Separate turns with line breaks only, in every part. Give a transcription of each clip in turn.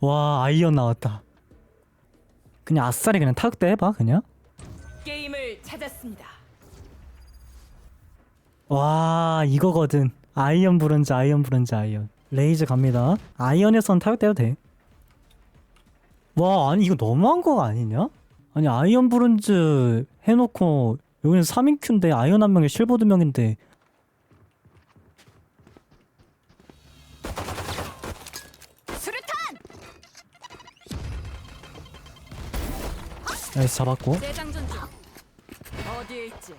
와 아이언 나왔다. 그냥 아싸리 그냥 타격대 해봐 그냥.
게임을 찾았습니다.
와 이거거든. 아이언 브론즈 아이언 브론즈 아이언. 레이즈 갑니다. 아이언에선 타격대도 돼 와 아니 이거 너무한 거 아니냐? 아니 아이언 브론즈 해놓고 여기는 3인 큐인데 아이언 한 명에 실버 두 명인데 나이스 잡았고
대장전 중. 어디에 있지?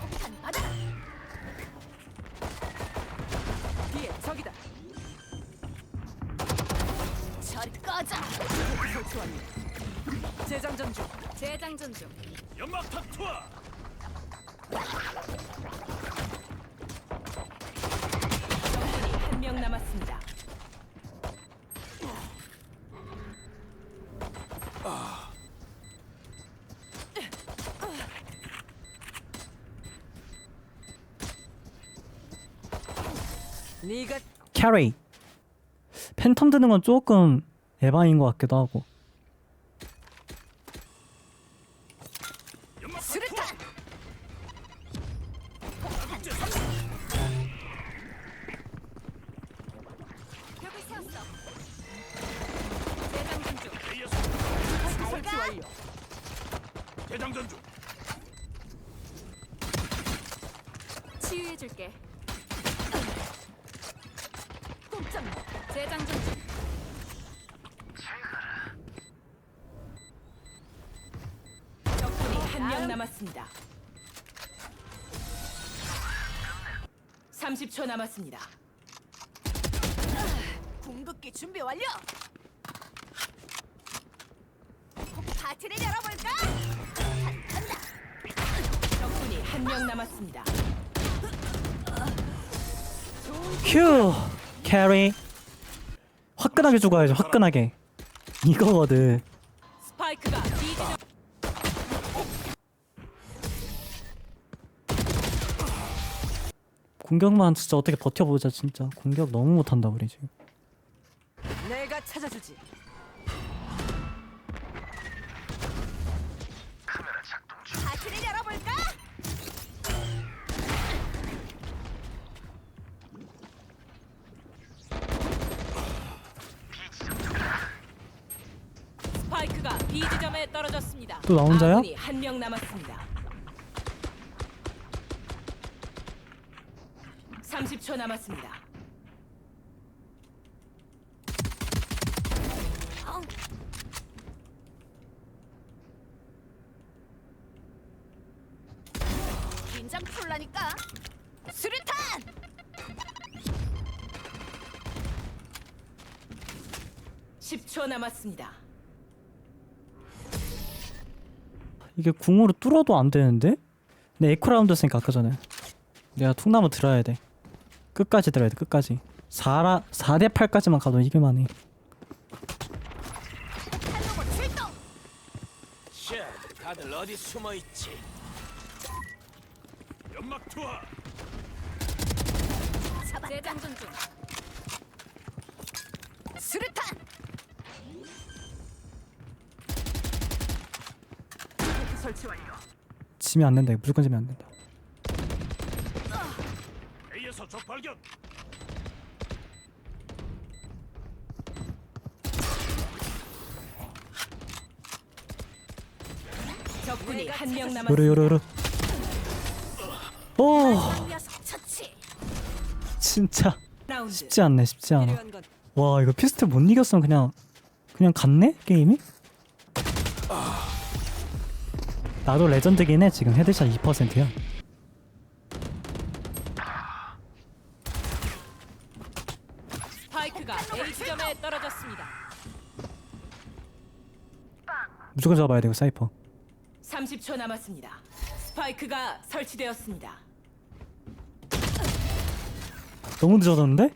폭탄 받아. 뒤에 적이다. 저리 꺼져. 재장전 중. 재장전 중.
연막탄 투하
캐리 팬텀 드는 건 조금 에바인 것 같기도 하고.
재장전 중 치유해줄게. 재장전 중. 적군이 한 명 남았습니다. 30초 남았습니다.
궁극기 준비 완료. 파티를 열어볼까?
적군이 한 명 남았습니다.
휴 캐리 화끈하게 죽어야죠 화끈하게. 이거거든.
스파이크가 B 지점
공격만 진짜 어떻게 버텨보자 진짜. 공격 너무 못한다 우리 지금.
내가 찾아주지.
파티를 열어볼까?
스파이크가 B 지점에 떨어졌습니다.
또나 혼자야?
아군이 한 명 남았습니다. 30초 남았습니다.
긴장 풀라니까. 수류탄!
10초 남았습니다.
이게 궁으로 뚫어도 안 되는데? 내 에코 라운드 했으니까 아까 전에 내가 퉁나무 들어야 돼 끝까지 들어야 돼 끝까지 4라, 4대 8까지만 가도 이길만 해
다들 어디 숨어 있지 연막 투하.
재장전 중.
수류탄!
설 치 완료.
지면 안 된다 이거 무조건 지면 안 된다
A에서 적 발견
적군이 한 명 남았습니다.
요르 요르 요르 오
녀석 처치.
어,
진짜
라운드.
쉽지 않네 쉽지 않아
필요한 건
와 이거 피스트 못 이겼으면 그냥 그냥 갔네 게임이? 나도 레전드긴 해 지금 헤드샷 2%야
스파이크가 A 지점에 떨어졌습니다.
무조건 잡아야 되고 사이퍼
30초 남았습니다. 스파이크가 설치되었습니다.
너무 늦어졌는데?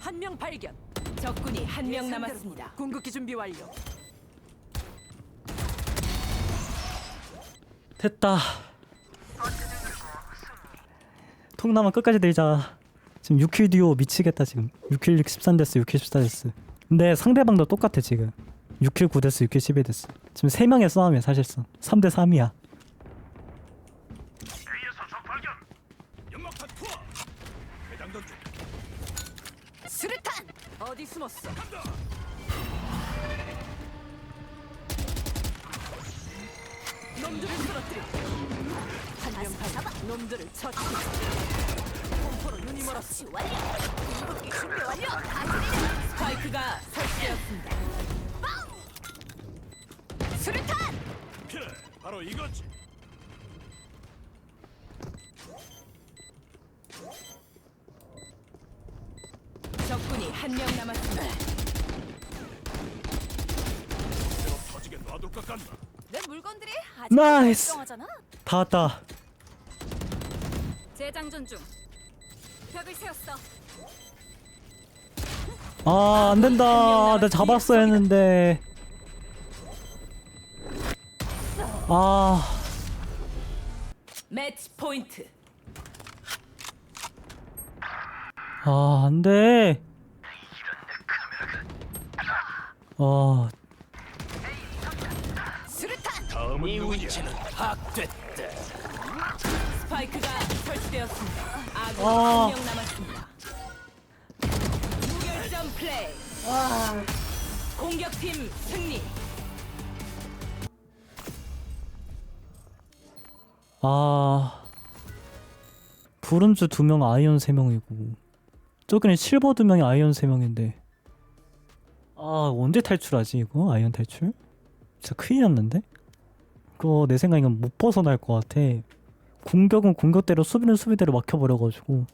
한 명 발견. 적군이 한 명 남았습니다. 궁극기 준비 완료.
됐다. 통나무 끝까지 들자. 지금 6킬 듀오 미치겠다 지금. 6킬 13데스 6킬 14데스 근데 상대방도 똑같아 지금. 6킬 9데스 6킬 11데스 지금 3명의 싸움이야 사실상. 3대 3이야.
연막탄 투하. 대장전 중.
수류탄!
어디 숨었어? 놈들을 쓰러뜨려. 한명
잡아.
반. 놈들을 처치. 공포로 눈이 멀었어.
처치 완료 궁극기 준비 완료
스파이크가 설치되었습니다.
수류탄
그래, 바로 이거지.
적군이 한 명 남았습니다.
대로 터지게 놔둘 것 같나?
내 물건들이 아직
나이스.
멀쩡하잖아?
다 왔다.
재장전 중. 벽을 세웠어.
아 안 된다. 나 잡았어야 했는데. 아.
매치 포인트.
아, 안 돼. 아,
이 위치는 파악됐다.
스파이크가 설치되었습니다. 아군
아.
한명 남았습니다. 무결점 플레이. 공격팀 승리.
아. 브론즈 두 명, 아이언 세 명이고. 저기는 실버 두 명이 아이언 세 명인데. 아, 언제 탈출하지, 이거? 아이언 탈출? 진짜 큰일 났는데? 그거 내 생각에는 못 벗어날 것 같아. 공격은 공격대로, 수비는 수비대로 막혀버려가지고.